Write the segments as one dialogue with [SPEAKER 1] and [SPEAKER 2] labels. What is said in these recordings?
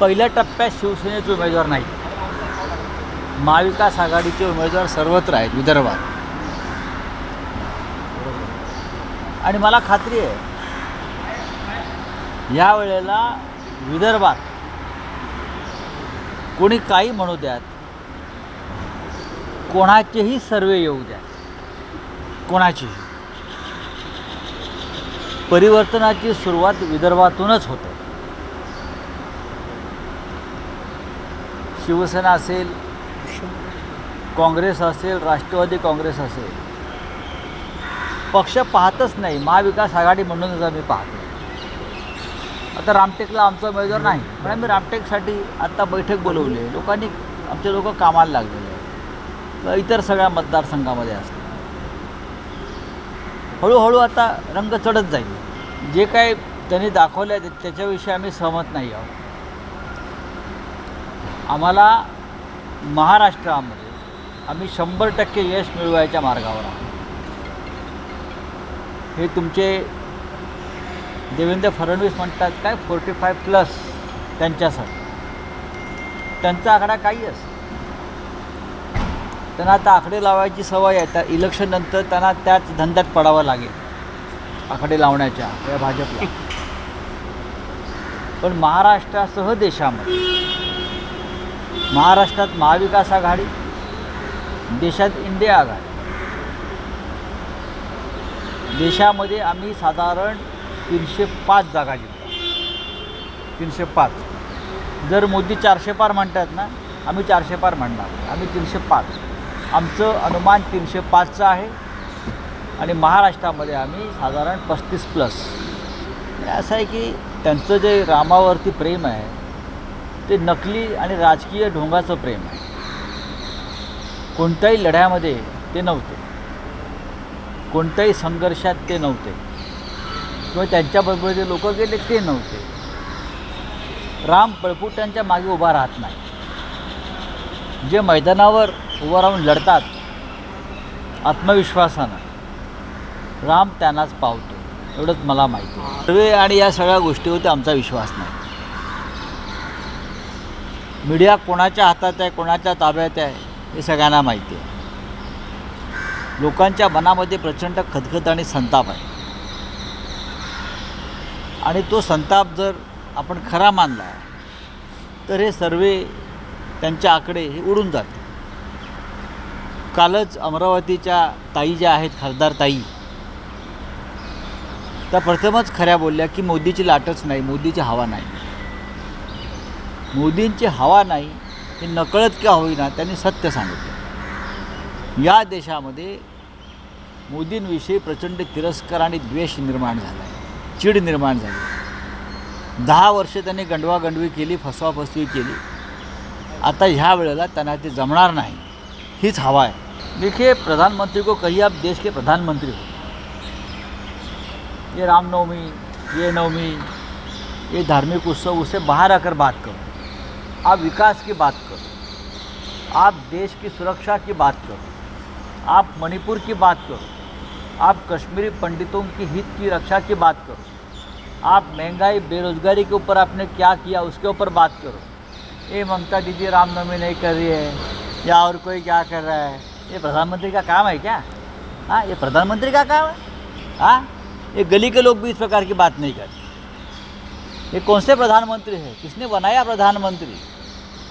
[SPEAKER 1] पहिल्या टप्प्यात शिवसेनेचे उमेदवार नाही महाविकास आघाडीचे उमेदवार सर्वत्र आहेत विदर्भात. आणि मला खात्री आहे या वेळेला विदर्भात कोणी काही म्हणू द्यात कोणाचेही सर्वे येऊ द्या कोणाचीही. परिवर्तनाची सुरुवात विदर्भातूनच होते. शिवसेना असेल काँग्रेस असेल राष्ट्रवादी काँग्रेस असेल. पक्ष पाहतच नाही. महाविकास आघाडी म्हणूनच आम्ही पाहतो आता रामटेकला आमचा उमेदवार नाही. पण आम्ही रामटेकसाठी आत्ता बैठक बोलवली. आहे लोकांनी आमचे लोक कामाला लागलेले आहेत. इतर सगळ्या मतदारसंघामध्ये असतात. हळूहळू आता रंग चढत जाईल. जे काय त्यांनी दाखवलं आहे त्याच्याविषयी आम्ही सहमत नाही आहोत. आम्हाला महाराष्ट्रामध्ये आम्ही शंभर टक्के यश मिळवायच्या मार्गावर आहोत. हे तुमचे देवेंद्र फडणवीस म्हणतात काय फोर्टी फाय प्लस त्यांच्यासाठी. त्यांचा आकडा काही असतो त्यांना आता आकडे लावायची सवय आहे. त्या इलेक्शननंतर त्यांना त्याच धंद्यात पडावं लागेल. आकडे लावण्याच्या या भाजपला. पण महाराष्ट्रासह देशामध्ये महाराष्ट्रात महाविकास आघाडी देशात इंडिया आघाडी. देशामध्ये आम्ही साधारण तीनशे पाच जागा जिंकतो. तीनशे पाच. जर मोदी चारशे पार म्हणतात ना आम्ही चारशे पार म्हणणार. आम्ही तीनशे पाच. आमचं अनुमान तीनशे पाचचं आहे. आणि महाराष्ट्रामध्ये आम्ही साधारण पस्तीस प्लस असं आहे की त्यांचं जे रामावरती प्रेम आहे ते नकली आणि राजकीय ढोंगाचं प्रेम आहे. कोणत्याही लढ्यामध्ये ते नव्हते. कोणत्याही संघर्षात ते नव्हते. किंवा त्यांच्याबरोबर जे लोक गेले ते नव्हते. राम पळपुट्यांच्या मागे उभा राहत नाही. जे मैदानावर उभं राहून लढतात आत्मविश्वासानं राम त्यांनाच पावतो. एवढंच मला माहिती आहे. आणि या सगळ्या गोष्टीवरती आमचा विश्वास नाही. मीडिया कोणाच्या हातात आहे कोणाच्या ताब्यात आहे हे सगळ्यांना माहिती आहे. लोकांच्या मनामध्ये प्रचंड खदखद आणि संताप आहे. आणि तो संताप जर आपण खरा मानला तर हे सर्वे त्यांचे आकडे हे उडून जाते. कालच अमरावतीच्या ताई ज्या आहेत खासदार ताई त्या प्रथमच खऱ्या बोलल्या की मोदीची लाटच नाही मोदीची हवा नाही. मोदींची हवा नाही हे नकळत का होईना त्यांनी सत्य सांगितलं. या देशामध्ये मोदींविषयी प्रचंड तिरस्कार आणि द्वेष निर्माण झाला आहे चीड निर्माण झाली. दहा वर्षे त्यांनी गंडवागंडवी केली फसवाफसवी केली. आता ह्या वेळेला त्यांना ते जमणार नाही हीच हवा आहे. देखिए प्रधानमंत्री को कहिए आप देश के प्रधानमंत्री हो? ये रामनवमी ये नवमी ये धार्मिक उत्सव उसे बाहर आकर बात करो। आप विकास की बात करो। आप देश की सुरक्षा की बात करो। आप मणिपुर की बात करो। आप कश्मीरी पंडितों की हित की रक्षा की बात करो। आप महँगाई, बेरोजगारी के ऊपर आपने क्या किया, उसके ऊपर बात करो। ये ममता दीदी, रामनवमी नहीं कर रही है। या और कोई क्या कर रहा है? ये प्रधानमंत्री का काम है क्या? हाँ ये प्रधानमंत्री का काम है? हाँ ये गली के लोग भी इस प्रकार की बात नहीं करते। ये कौन से प्रधानमंत्री है? किसने बनाया प्रधानमंत्री?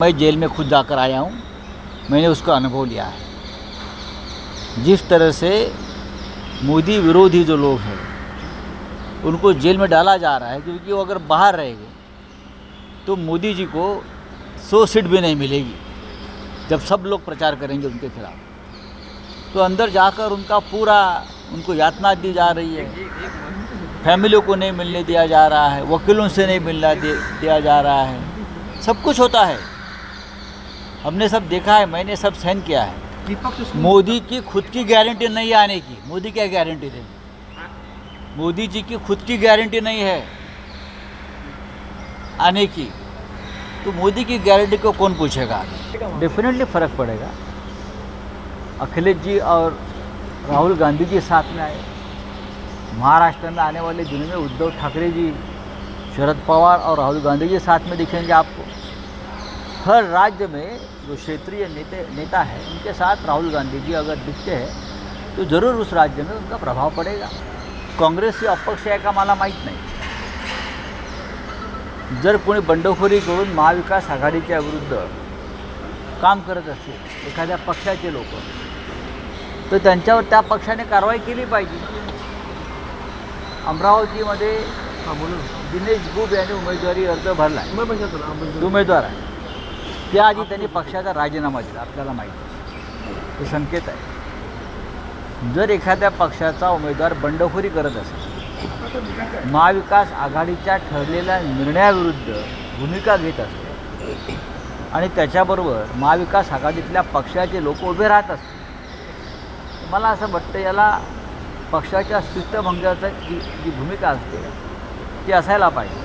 [SPEAKER 1] मैं जेल में खुद जाकर आया हूँ। मैंने उसका अनुभव लिया है। जिस तरह से मोदी विरोधी जो लोग हैं, उनको जेल में डाला जा रहा है, क्योंकि वो अगर बाहर रहेंगे तो मोदी जी को सौ सीट भी नहीं मिलेगी, जब सब लोग प्रचार करेंगे उनके खिलाफ। तो अंदर जाकर उनका पूरा, उनको यातना दी जा रही है। फैमिलियों को नहीं मिलने दिया जा रहा है, वकीलों से नहीं मिलना दिया जा रहा है। सब कुछ होता है। हमने सब देखा है मैंने सब सहन किया है। मोदी की खुद की गारंटी नहीं आने की। मोदी क्या गारंटी देंगे? मोदी जी की खुद की गारंटी नहीं है आने की। तो मोदी की गारंटी को कौन पूछेगा डेफिनेटली फ़र्क पड़ेगा। अखिलेश जी और राहुल गांधी जी साथ में आए। महाराष्ट्र में आने वाले दिनों में उद्धव ठाकरे जी शरद पवार और राहुल गांधी जी साथ में दिखेंगे आपको। हर राज्य में जो क्षेत्रीय नेते नेता है उनके साथ राहुल गांधी जी अगर दिखते हैं तो ज़रूर उस राज्य में उनका प्रभाव पड़ेगा। काँग्रेस ही अपक्ष आहे का मला माहीत नाही। जर कोणी बंडखोरी करून महाविकास आघाडीच्या विरुद्ध काम करत असेल एखाद्या पक्षाचे लोक तर त्यांच्यावर त्या पक्षाने कारवाई केली पाहिजे. अमरावतीमध्ये दिनेश गुब यांनी उमेदवारी अर्ज भरला उमेदवार आहे. त्याआधी त्यांनी पक्षाचा राजीनामा दिला आपल्याला माहिती आहे. हे संकेत आहे. जर एखाद्या पक्षाचा उमेदवार बंडखोरी करत असेल महाविकास आघाडीच्या ठरलेल्या निर्णयाविरुद्ध भूमिका घेत असते आणि त्याच्याबरोबर महाविकास आघाडीतल्या पक्षाचे लोक उभे राहत असतात मला असं वाटतं याला पक्षाच्या शिस्तभंगाचा जी जी भूमिका असते ती असायला पाहिजे.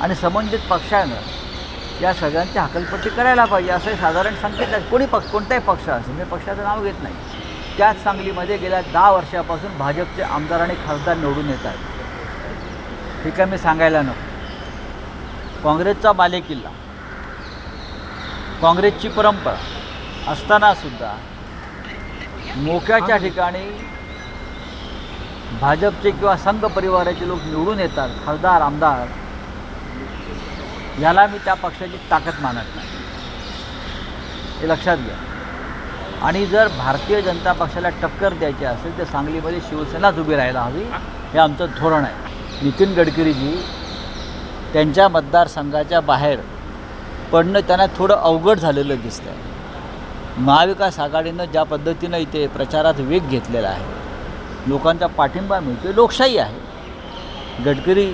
[SPEAKER 1] आणि संबंधित पक्षानं या सगळ्यांची हकलपट्टी करायला पाहिजे असं साधारण संकेत आहे कोणी पक्ष कोणताही पक्ष असेल मी पक्षाचं नाव घेत नाही. त्याच सांगलीमध्ये गेल्या दहा वर्षापासून भाजपचे आमदार आणि खासदार निवडून येत आहेत. हे काय मी सांगायला नको. काँग्रेसचा बालेकिल्ला काँग्रेसची परंपरा असतानासुद्धा मोक्याच्या ठिकाणी भाजपचे किंवा संघ परिवाराचे लोक निवडून येतात खासदार आमदार याला मी त्या पक्षाची ताकद मानत नाही. हे लक्षात घ्या. आणि जर भारतीय जनता पक्षाला टक्कर द्यायची असेल तर सांगलीमध्ये शिवसेनाच उभी राहायला हवी. हे आमचं धोरण आहे. नितीन गडकरीजी त्यांच्या मतदारसंघाच्या बाहेर पडणं त्यांना थोडं अवघड झालेलं दिसतं आहे महाविकास आघाडीनं ज्या पद्धतीनं इथे प्रचारात वेग घेतलेला आहे लोकांचा पाठिंबा मिळतो लोकशाही आहे. गडकरी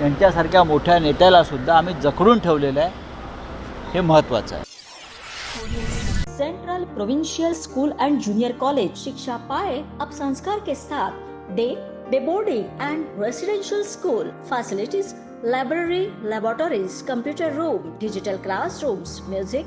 [SPEAKER 1] यांच्यासारख्या मोठ्या नेत्यालासुद्धा आम्ही जखडून ठेवलेलं आहे. हे महत्त्वाचं आहे.
[SPEAKER 2] Central provincial school and junior college शिक्षा पाए अब संस्कार के साथ day day boarding and residential school facilities library laboratories computer room digital classrooms music